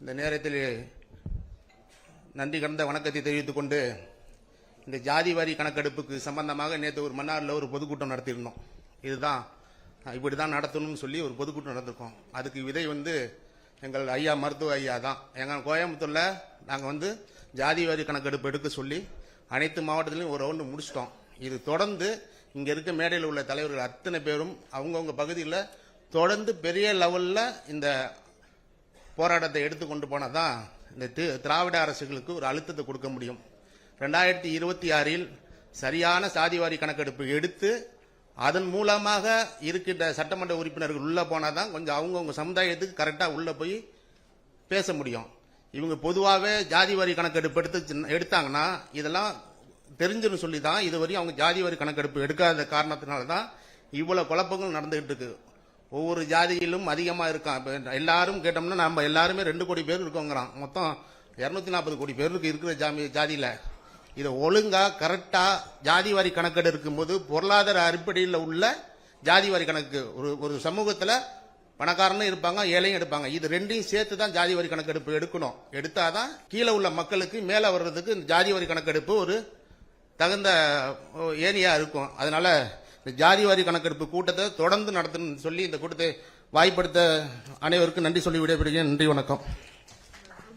இந்த நேரத்தில் நன்றி கடந்த வணக்கத்தை தெரிவித்துக் கொண்டு இந்த ஜாதி வாரி கணக்கெடுப்புக்கு சம்பந்தமாக நேற்று ஒரு மன்னாரில் ஒரு பொதுக்கூட்டம் நடத்தியிருந்தோம். இதுதான் இப்படி தான் நடத்தணும்னு சொல்லி ஒரு பொதுக்கூட்டம் நடந்திருக்கோம் அதுக்கு விதை வந்து எங்கள் ஐயா மருத்துவ ஐயா தான். எங்கள் கோயம்புத்தூரில் நாங்கள் வந்து ஜாதி வாரி கணக்கெடுப்பு எடுக்க சொல்லி அனைத்து மாவட்டத்திலையும் ஒரு ரவுண்டு முடிச்சிட்டோம். இது தொடர்ந்து இங்கே இருக்க மேடையில் உள்ள தலைவர்கள் அத்தனை பேரும் அவங்கவுங்க பகுதியில் தொடர்ந்து பெரிய லெவலில் இந்த போராட்டத்தை எடுத்து கொண்டு போனால் தான் இந்த தி- திராவிட அரசுகளுக்கு ஒரு அழுத்தத்தை கொடுக்க முடியும். ரெண்டாயிரத்தி இருபத்தி ஆறில் சரியான சாதிவாரி கணக்கெடுப்பு எடுத்து அதன் மூலமாக இருக்கின்ற சட்டமன்ற உறுப்பினர்கள் உள்ளே போனால் தான் கொஞ்சம் அவங்கவுங்க சமுதாயத்துக்கு கரெக்டாக உள்ளே போய் பேச முடியும். இவங்க பொதுவாகவே ஜாதி வரி கணக்கெடுப்பு எடுத்து சின்ன- எடுத்தாங்கன்னா இதெல்லாம் தெரிஞ்சுன்னு சொல்லி தான் இதுவரையும் அவங்க ஜாதி வரி கணக்கெடுப்பு எடுக்காத காரணத்தினால தான் இவ்வளோ குழப்பங்கள் நடந்துகிட்டு இருக்கு. ஒவ்வொரு ஜாதியிலும் அதிகமாக இருக்கான் இப்போ எல்லாரும் கேட்டோம்னா நம்ம எல்லாருமே ரெண்டு கோடி பேர் இருக்கோங்கிறான். மொத்தம் இரநூத்தி நாற்பது கோடி பேருக்கு இருக்கிற ஜாமி ஜாதியில். இதை ஒழுங்காக கரெக்டாக ஜாதி வாரி கணக்கெடு இருக்கும்போது பொருளாதார அடிப்படையில் உள்ள ஜாதி வாரி கணக்கு. ஒரு ஒரு சமூகத்தில் பணக்காரனும் இருப்பாங்க ஏழையும் எடுப்பாங்க. இது ரெண்டையும் சேர்த்து தான் ஜாதி வரி கணக்கெடுப்பு எடுக்கணும். எடுத்தால் தான் கீழே உள்ள மக்களுக்கு மேலே வர்றதுக்கு இந்த ஜாதி வரி கணக்கெடுப்பு ஒரு தகுந்த ஏரியா இருக்கும். அதனால இந்த ஜாதி வாரி கணக்கெடுப்பு கூட்டத்தை தொடர்ந்து நடத்தணும்னு சொல்லி இந்த கூட்டத்தை வாய்ப்படுத்த அனைவருக்கும் நன்றி சொல்லி விடைபெறுகிறேன். நன்றி வணக்கம்.